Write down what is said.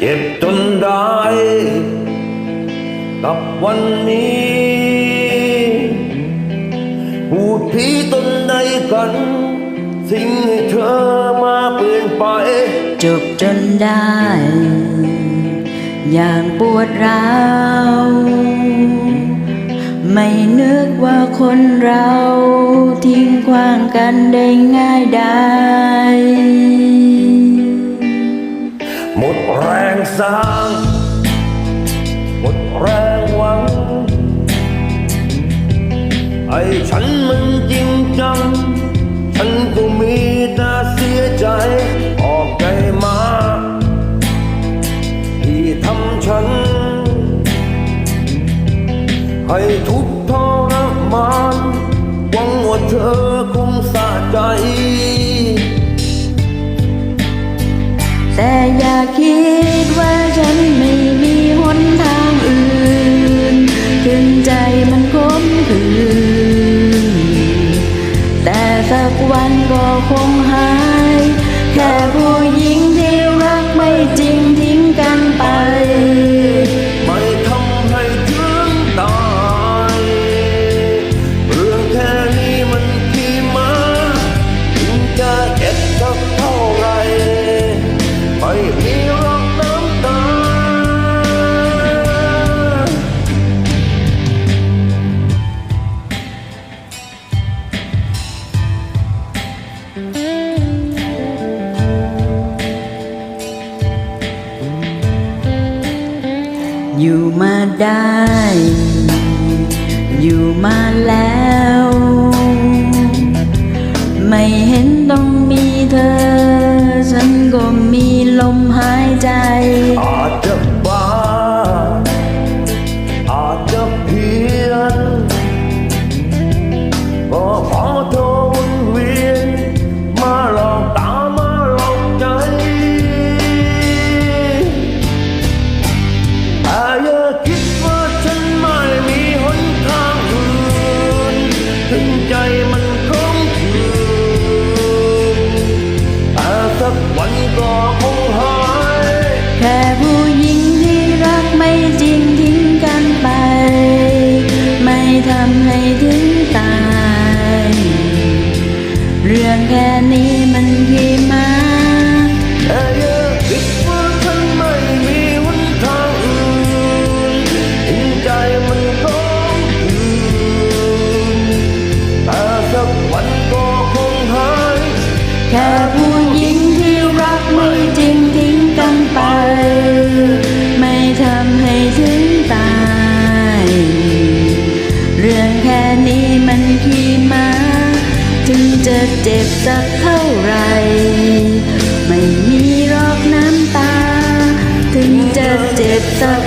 เจ็บจนได้กับวันนี้พูดผีตนใดกัน สิ่งให้เธอมาเปลี่ยนไป จบจนได้ อย่างปวดร้าว ไม่นึกว่าคนเรา ทิ้งขวางกันได้ง่ายได้ แรงสร้างหมดแรงหวัง ไอ้ฉันมันจริงจัง ฉันก็มีแต่เสียใจ ออกใจมา ที่ทำฉัน ให้ทุกข์ทรมานหวังว่าเธอ มันคมคืนแต่สักวันก็คงหาย แค่ผู้หญิง มาได้ อยู่มาแล้ว ไม่เห็นต้องมี แค่ผู้หญิงที่รักไม่จริงทิ้งกันไป ไม่ทำให้ถึงตาย เรื่องแค่นี้มันกี่มาแต่อย่าคิดว่าฉันไม่มีหนทางอื่นถึงใจมันร้องคืนแต่สักวันก็คงหายแค่ผู้ มันขี่มา ถึงจะเจ็บสักเท่าไร ไม่มีรอกน้ำตา ถึงจะเจ็บสัก